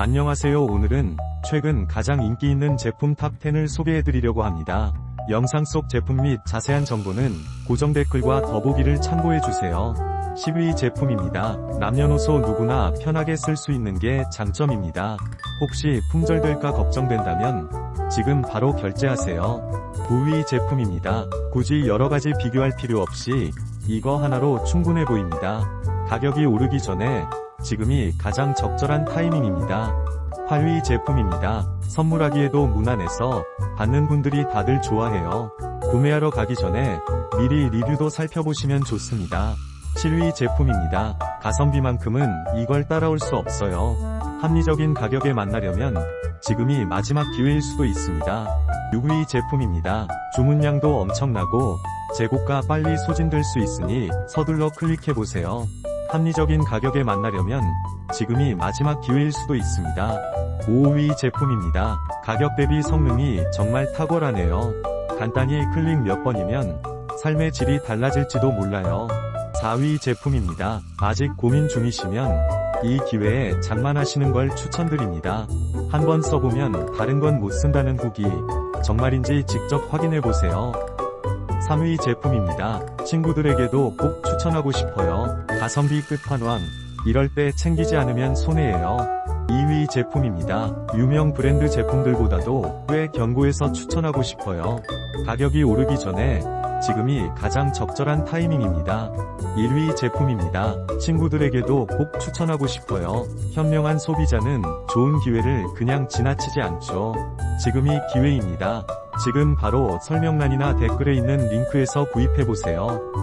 안녕하세요. 오늘은 최근 가장 인기 있는 제품 탑10을 소개해드리려고 합니다. 영상 속 제품 및 자세한 정보는 고정 댓글과 더보기를 참고해주세요. 10위 제품입니다. 남녀노소 누구나 편하게 쓸 수 있는 게 장점입니다. 혹시 품절될까 걱정된다면 지금 바로 결제하세요. 9위 제품입니다. 굳이 여러가지 비교할 필요 없이 이거 하나로 충분해 보입니다. 가격이 오르기 전에 지금이 가장 적절한 타이밍입니다. 8위 제품입니다. 선물하기에도 무난해서 받는 분들이 다들 좋아해요. 구매하러 가기 전에 미리 리뷰도 살펴보시면 좋습니다. 7위 제품입니다. 가성비만큼은 이걸 따라올 수 없어요. 합리적인 가격에 만나려면 지금이 마지막 기회일 수도 있습니다. 6위 제품입니다. 주문량도 엄청나고 재고가 빨리 소진될 수 있으니 서둘러 클릭해보세요. 합리적인 가격에 만나려면 지금이 마지막 기회일 수도 있습니다. 5위 제품입니다. 가격 대비 성능이 정말 탁월하네요. 간단히 클릭 몇 번이면 삶의 질이 달라질지도 몰라요. 4위 제품입니다. 아직 고민 중이시면 이 기회에 장만하시는 걸 추천드립니다. 한번 써보면 다른 건 못 쓴다는 후기 정말인지 직접 확인해보세요. 3위 제품입니다. 친구들에게도 꼭 추천하고 싶어요. 가성비 끝판왕. 이럴 때 챙기지 않으면 손해예요. 2위 제품입니다. 유명 브랜드 제품들보다도 꽤 견고해서 추천하고 싶어요. 가격이 오르기 전에 지금이 가장 적절한 타이밍입니다. 1위 제품입니다. 친구들에게도 꼭 추천하고 싶어요. 현명한 소비자는 좋은 기회를 그냥 지나치지 않죠. 지금이 기회입니다. 지금 바로 설명란이나 댓글에 있는 링크에서 구입해보세요.